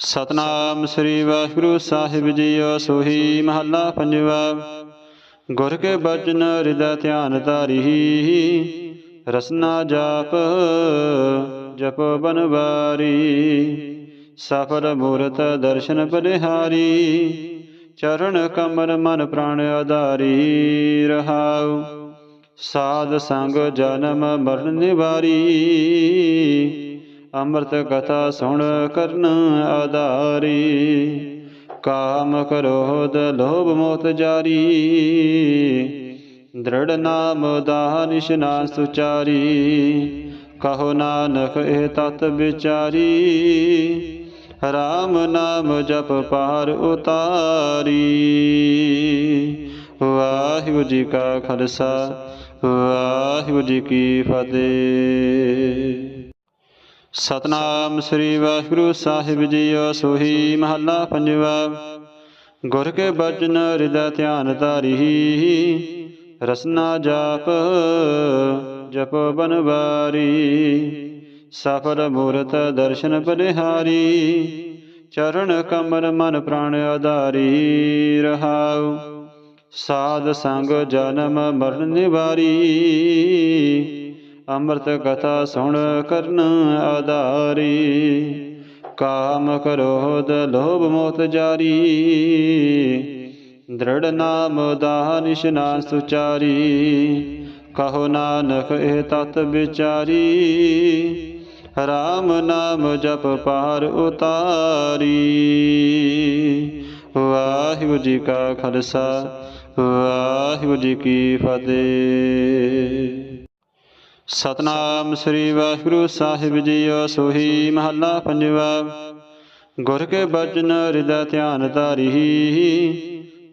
ਸਤਨਾਮ ਸ੍ਰੀ ਵਾਹਿਗੁਰੂ ਸਾਹਿਬ ਜੀਓ ਸੋਹੀ ਮਹੱਲਾ ਪੰਜਵਾ। ਗੁਰ ਕੇ ਬਚਨ ਹਿਰਦੈ ਧਿਆਨ ਧਾਰੀ, ਰਸਨਾ ਜਾਪ, ਜਪ ਬਨਵਾਰੀ। ਸਫਲ ਮੂਰਤ ਦਰਸ਼ਨ ਬਲਿਹਾਰੀ ਚਰਨ ਕਮਲ ਮਨ ਪ੍ਰਾਣ ਆਧਾਰੀ, ਰਹਾਉ। ਸਾਧ ਸੰਗ ਜਨਮ ਮਰਨ ਨਿਵਾਰੀ। ਅੰਮ੍ਰਿਤ ਕਥਾ ਸੁਣ ਕਰਨ ਆਧਾਰੀ। ਕਾਮ ਕ੍ਰੋਧ ਲੋਭ ਮੋਤ ਜਾਰੀ। ਦ੍ਰਿੜ ਨਾਮ ਦਾਹ ਨਿਸ਼ਨਾ ਸੁਚਾਰੀ ਕਹੋ ਨਾਨਕ ਇਹ ਤਤ ਵਿਚਾਰੀ। ਰਾਮ ਨਾਮ ਜਪ ਪਾਰ ਉਤਾਰੀ। ਵਾਹਿਗੁਰੂ ਜੀ ਕਾ ਖਾਲਸਾ, ਵਾਹਿਗੁਰੂ ਜੀ ਕੀ ਫਤਿਹ। ਸਤਨਾਮ ਸ੍ਰੀ ਵਾਹਿਗੁਰੂ ਸਾਹਿਬ ਜੀਓ ਸੋਹੀ ਮਹੱਲਾ ਪੰਜਵਾ। ਗੁਰ ਕੇ ਬਚਨ ਹਿਰਦੈ ਧਿਆਨ ਧਾਰੀ, ਰਸਨਾ ਜਾਪ ਜਪ ਬਨਵਾਰੀ ਸਫਲ ਮੂਰਤ ਦਰਸ਼ਨ ਬਲਿਹਾਰੀ ਚਰਨ ਕਮਲ ਮਨ ਪ੍ਰਾਣ ਆਧਾਰੀ ਰਹਾਉ। ਸਾਧ ਸੰਗ ਜਨਮ ਮਰਨ ਨਿਵਾਰੀ। ਅੰਮ੍ਰਿਤ ਕਥਾ ਸੁਣ ਕਰਨ ਆਧਾਰੀ। ਕਾਮ ਕ੍ਰੋਧ ਲੋਭ ਮੋਤ ਜਾਰੀ। ਦ੍ਰਿੜ ਨਾਮ ਦਾਹ ਨਿਸ਼ਨਾ ਸੁਚਾਰੀ। ਕਹੋ ਨਾਨਕ ਇਹ ਤਤ ਵਿਚਾਰੀ। ਰਾਮ ਨਾਮ ਜਪ ਪਾਰ ਉਤਾਰੀ। ਵਾਹਿਗੁਰੂ ਜੀ ਕਾ ਖਾਲਸਾ, ਵਾਹਿਗੁਰੂ ਜੀ ਕੀ ਫਤਿਹ। ਸਤਨਾਮ ਸ੍ਰੀ ਵਾਹਿਗੁਰੂ ਸਾਹਿਬ ਜੀਓ ਸੋਹੀ ਮਹੱਲਾ ਪੰਜਵਾ। ਗੁਰ ਕੇ ਬਚਨ ਹਿਰਦੈ ਧਿਆਨ ਧਾਰੀ,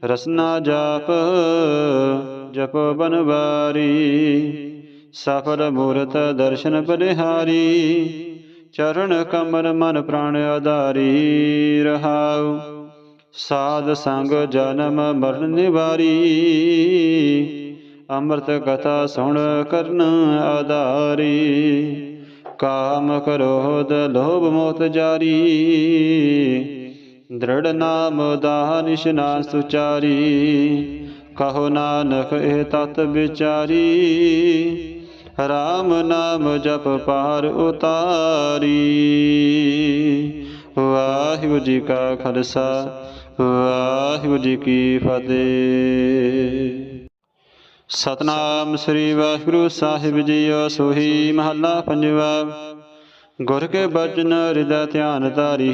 ਰਸਨਾ ਜਾਪ, ਜਪ ਬਨਵਾਰੀ ਸਫਲ ਮੂਰਤ ਦਰਸ਼ਨ ਬਲਿਹਾਰੀ ਚਰਨ ਕਮਲ ਮਨ ਪ੍ਰਾਣ ਆਧਾਰੀ ਰਹਾਉ। ਸਾਧ ਸੰਗ ਜਨਮ ਮਰਨ ਨਿਵਾਰੀ। ਅੰਮ੍ਰਿਤ ਕਥਾ ਸੁਣ ਕਰਨ ਆਧਾਰੀ। ਕਾਮ ਕ੍ਰੋਧ ਲੋਭ ਮੋਤ ਜਾਰੀ। ਦ੍ਰਿੜ ਨਾਮ ਦਾਹ ਨਿਸ਼ਨਾ ਸੁਚਾਰੀ। ਕਹੋ ਨਾਨਕ ਇਹ ਤਤ ਵਿਚਾਰੀ। ਰਾਮ ਨਾਮ ਜਪ ਪਾਰ ਉਤਾਰੀ। ਵਾਹਿਗੁਰੂ ਜੀ ਕਾ ਖਾਲਸਾ, ਵਾਹਿਗੁਰੂ ਜੀ ਕੀ ਫਤਿਹ। ਸਤਨਾਮ ਸ੍ਰੀ ਵਾਹਿਗੁਰੂ ਸਾਹਿਬ ਜੀਓ ਸੋਹੀ ਮਹੱਲਾ ਪੰਜਵਾ। ਗੁਰ ਕੇ ਬਚਨ ਹਿਰਦੈ ਧਿਆਨ ਧਾਰੀ,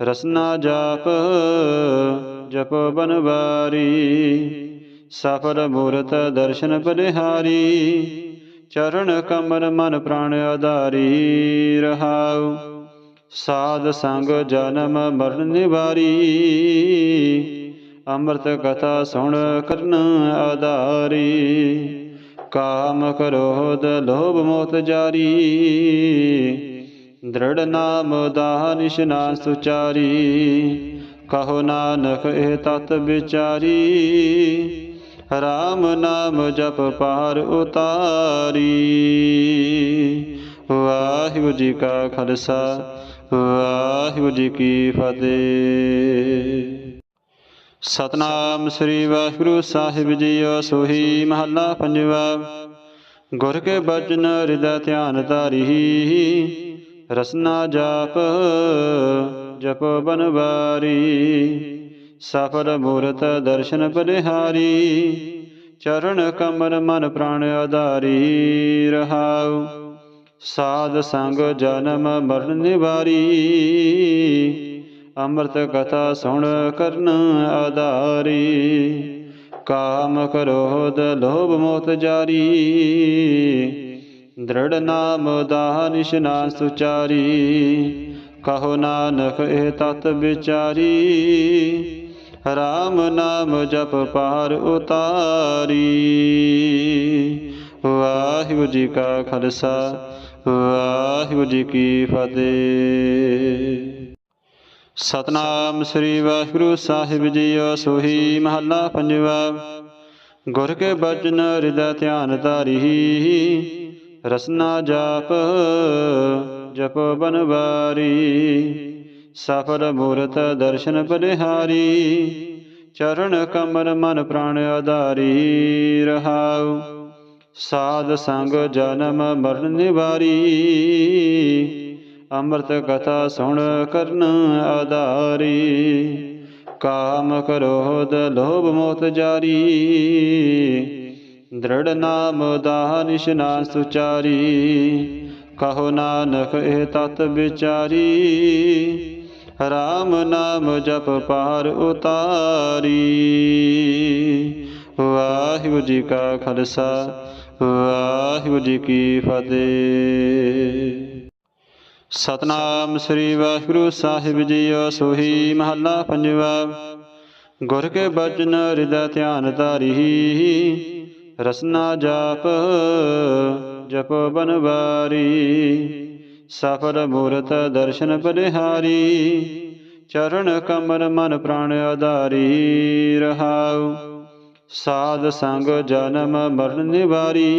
ਰਸਨਾ ਜਾਪ ਜਪ ਬਨਵਾਰੀ, ਸਫਲ ਮੂਰਤ ਦਰਸ਼ਨ ਬਲਿਹਾਰੀ ਚਰਨ ਕਮਲ ਮਨ ਪ੍ਰਾਣ ਆਧਾਰੀ, ਰਹਾਉ ਸਾਧ ਸੰਗ ਜਨਮ ਮਰਨ ਨਿਵਾਰੀ। ਅੰਮ੍ਰਿਤ ਕਥਾ ਸੁਣ ਕਰਨ ਆਧਾਰੀ, ਕਾਮ ਕ੍ਰੋਧ ਲੋਭ ਮੋਹ ਜਾਰੀ, ਦ੍ਰਿੜ ਨਾਮ ਦਾਹ ਨਿਸ਼ਨਾ ਸੁਚਾਰੀ, ਕਹੋ ਨਾਨਕ ਇਹ ਤਤ ਵਿਚਾਰੀ, ਰਾਮ ਨਾਮ ਜਪ ਪਾਰ ਉਤਾਰੀ। ਵਾਹਿਗੁਰੂ ਜੀ ਕਾ ਖਾਲਸਾ, ਵਾਹਿਗੁਰੂ ਜੀ ਕੀ ਫਤਿਹ। ਸਤਨਾਮ ਸ੍ਰੀ ਵਾਹਿਗੁਰੂ ਸਾਹਿਬ ਜੀਓ ਸੋਹੀ ਮਹੱਲਾ ਪੰਜਵਾ। ਗੁਰ ਕੇ ਬਚਨ ਹਿਰਦੈ ਧਿਆਨ ਧਾਰੀ, ਰਸਨਾ ਜਾਪ, ਜਪ ਬਨਵਾਰੀ ਸਫਲ ਮੂਰਤ ਦਰਸ਼ਨ ਬਲਿਹਾਰੀ ਚਰਨ ਕਮਲ ਮਨ ਪ੍ਰਾਣ ਆਧਾਰੀ ਰਹਾਉ। ਸਾਧ ਸੰਗ ਜਨਮ ਮਰਨ ਨਿਵਾਰੀ। ਅੰਮ੍ਰਿਤ ਕਥਾ ਸੁਣ ਕਰਨ ਆਧਾਰੀ, ਕਾਮ ਕ੍ਰੋਧ ਲੋਭ ਮੋਤ ਜਾਰੀ, ਦ੍ਰਿੜ ਨਾਮ ਦਾਹ ਨਿਸ਼ਨਾ ਸੁਚਾਰੀ, ਕਹੋ ਨਾਨਕ ਇਹ ਤਤ ਵਿਚਾਰੀ, ਰਾਮ ਨਾਮ ਜਪ ਪਾਰ ਉਤਾਰੀ। ਵਾਹਿਗੁਰੂ ਜੀ ਕਾ ਖਾਲਸਾ, ਵਾਹਿਗੁਰੂ ਜੀ ਕੀ ਫਤਿਹ। ਸਤਨਾਮ ਸ੍ਰੀ ਵਾਹਿਗੁਰੂ ਸਾਹਿਬ ਜੀਓ, ਸੋਹੀ ਮਹੱਲਾ ਪੰਜਵਾ। ਗੁਰ ਕੇ ਬਚਨ ਹਿਰਦੈ ਧਿਆਨ ਧਾਰੀ, ਰਸਨਾ ਜਾਪ ਜਪ ਬਨਵਾਰੀ। ਸਫਲ ਮੂਰਤ ਦਰਸ਼ਨ ਬਲਿਹਾਰੀ ਚਰਨ ਕਮਲ ਮਨ ਪ੍ਰਾਣ ਆਧਾਰੀ, ਰਹਾਉ। ਸਾਧ ਸੰਗ ਜਨਮ ਮਰਨ ਨਿਵਾਰੀ। ਅੰਮ੍ਰਿਤ ਕਥਾ ਸੁਣ ਕਰਨ ਆਧਾਰੀ। ਕਾਮ ਕ੍ਰੋਧ ਲੋਭ ਮੋਤ ਜਾਰੀ। ਦ੍ਰਿੜ ਨਾਮ ਦਾਹ ਨਿਸ਼ਨਾਨ ਸੁਚਾਰੀ। ਕਹੋ ਨਾਨਕ ਇਹ ਤਤ ਵਿਚਾਰੀ। ਰਾਮ ਨਾਮ ਜਪ ਪਾਰ ਉਤਾਰੀ। ਵਾਹਿਗੁਰੂ ਜੀ ਕਾ ਖਾਲਸਾ, ਵਾਹਿਗੁਰੂ ਜੀ ਕੀ ਫਤਿਹ। ਸਤਨਾਮ ਸ੍ਰੀ ਵਾਹਿਗੁਰੂ ਸਾਹਿਬ ਜੀਓ ਸੋਹੀ ਮਹੱਲਾ ਪੰਜਵਾ। ਗੁਰ ਕੇ ਬਚਨ ਹਿਰਦੈ ਧਿਆਨ ਧਾਰੀ, ਰਸਨਾ ਜਾਪ ਜਪ ਬਨਵਾਰੀ। ਸਫਲ ਮੂਰਤ ਦਰਸ਼ਨ ਬਲਿਹਾਰੀ ਚਰਨ ਕਮਲ ਮਨ ਪ੍ਰਾਣ ਆਧਾਰੀ ਰਹਾਉ। ਸਾਧ ਸੰਗ ਜਨਮ ਮਰਨ ਨਿਵਾਰੀ।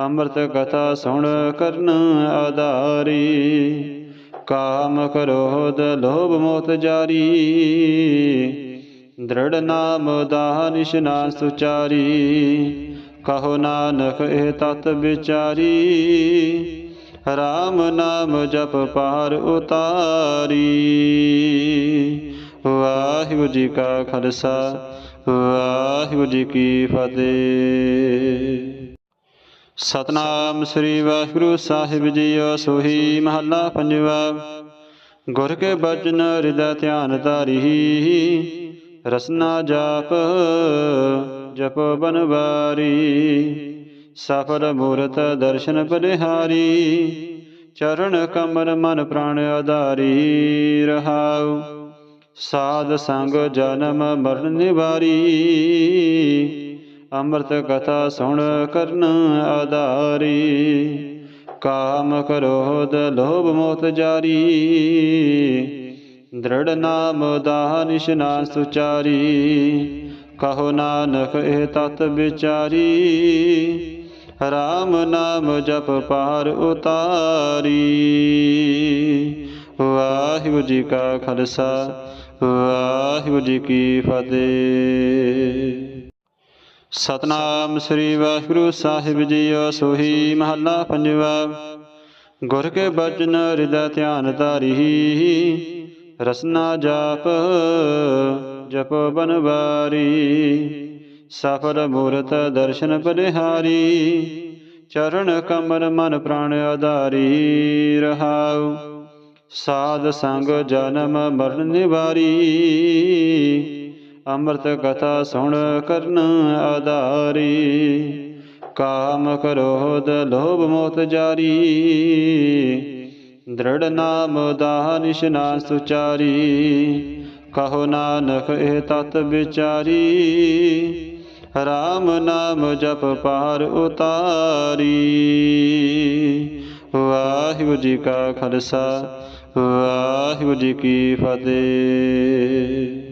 ਅੰਮ੍ਰਿਤ ਕਥਾ ਸੁਣ ਕਰਨ ਆਧਾਰੀ, ਕਾਮ ਕ੍ਰੋਧ ਲੋਭ ਮੋਤ ਜਾਰੀ, ਦ੍ਰਿੜ ਨਾਮ ਦਾਹ ਨਾ ਸੁਚਾਰੀ, ਕਹੋ ਨਾਨਕ ਇਹ ਤਤ ਵਿਚਾਰੀ, ਰਾਮ ਨਾਮ ਜਪ ਪਾਰ ਉਤਾਰੀ। ਵਾਹਿਗੁਰੂ ਜੀ ਕਾ ਖਾਲਸਾ, ਵਾਹਿਗੁਰੂ ਜੀ ਕੀ ਫਤਿਹ। ਸਤਨਾਮ ਸ੍ਰੀ ਵਾਹਿਗੁਰੂ ਸਾਹਿਬ ਜੀਓ ਸੋਹੀ ਮਹੱਲਾ ਪੰਜਵਾ। ਗੁਰ ਕੇ ਬਚਨ ਹਿਰਦੈ ਧਿਆਨ ਧਾਰੀ, ਰਸਨਾ ਜਾਪ, ਜਪ ਬਨਵਾਰੀ। ਸਫਲ ਮੂਰਤ ਦਰਸ਼ਨ ਬਲਿਹਾਰੀ ਚਰਨ ਕਮਲ ਮਨ ਪ੍ਰਾਣ ਆਧਾਰੀ ਰਹਾਉ। ਸਾਧ ਸੰਗ ਜਨਮ ਮਰਨ ਨਿਵਾਰੀ। ਅੰਮ੍ਰਿਤ ਕਥਾ ਸੁਣ ਕਰਨ ਆਧਾਰੀ। ਕਾਮ ਕ੍ਰੋਧ ਲੋਭ ਮੋਤ ਜਾਰੀ। ਦ੍ਰਿੜ ਨਾਮ ਦਾਹ ਨਿਸ਼ਨਾਨ ਸੁਚਾਰੀ। ਕਹੋ ਨਾਨਕ ਇਹ ਤਤ ਵਿਚਾਰੀ। ਰਾਮ ਨਾਮ ਜਪ ਪਾਰ ਉਤਾਰੀ। ਵਾਹਿਗੁਰੂ ਜੀ ਕਾ ਖਾਲਸਾ, ਵਾਹਿਗੁਰੂ ਜੀ ਕੀ ਫਤਿਹ। ਸਤਨਾਮ ਸ੍ਰੀ ਵਾਹਿਗੁਰੂ ਸਾਹਿਬ ਜੀਓ, ਸੋਹੀ ਮਹੱਲਾ ਪੰਜਵਾ। ਗੁਰ ਕੇ ਬਚਨ ਹਿਰਦੈ ਧਿਆਨ ਧਾਰੀ, ਰਸਨਾ ਜਾਪ ਜਪ ਬਨਵਾਰੀ। ਸਫਲ ਮੂਰਤ ਦਰਸ਼ਨ ਬਲਿਹਾਰੀ ਚਰਨ ਕਮਲ ਮਨ ਪ੍ਰਾਣ ਆਧਾਰੀ, ਰਹਾਉ। ਸਾਧ ਸੰਗ ਜਨਮ ਮਰਨ ਨਿਵਾਰੀ। ਅੰਮ੍ਰਿਤ ਕਥਾ ਸੁਣ ਕਰਨ ਆਧਾਰੀ। ਕਾਮ ਕ੍ਰੋਧ ਲੋਭ ਮੋਤ ਜਾਰੀ। ਦ੍ਰਿੜ ਨਾਮ ਦਾਹ ਨਿਸ਼ਨਾਨ ਸੁਚਾਰੀ ਕਹੋ ਨਾਨਕ ਇਹ ਤਤ ਵਿਚਾਰੀ। ਰਾਮ ਨਾਮ ਜਪ ਪਾਰ ਉਤਾਰੀ। ਵਾਹਿਗੁਰੂ ਜੀ ਕਾ ਖਾਲਸਾ, ਵਾਹਿਗੁਰੂ ਜੀ ਕੀ ਫਤਿਹ।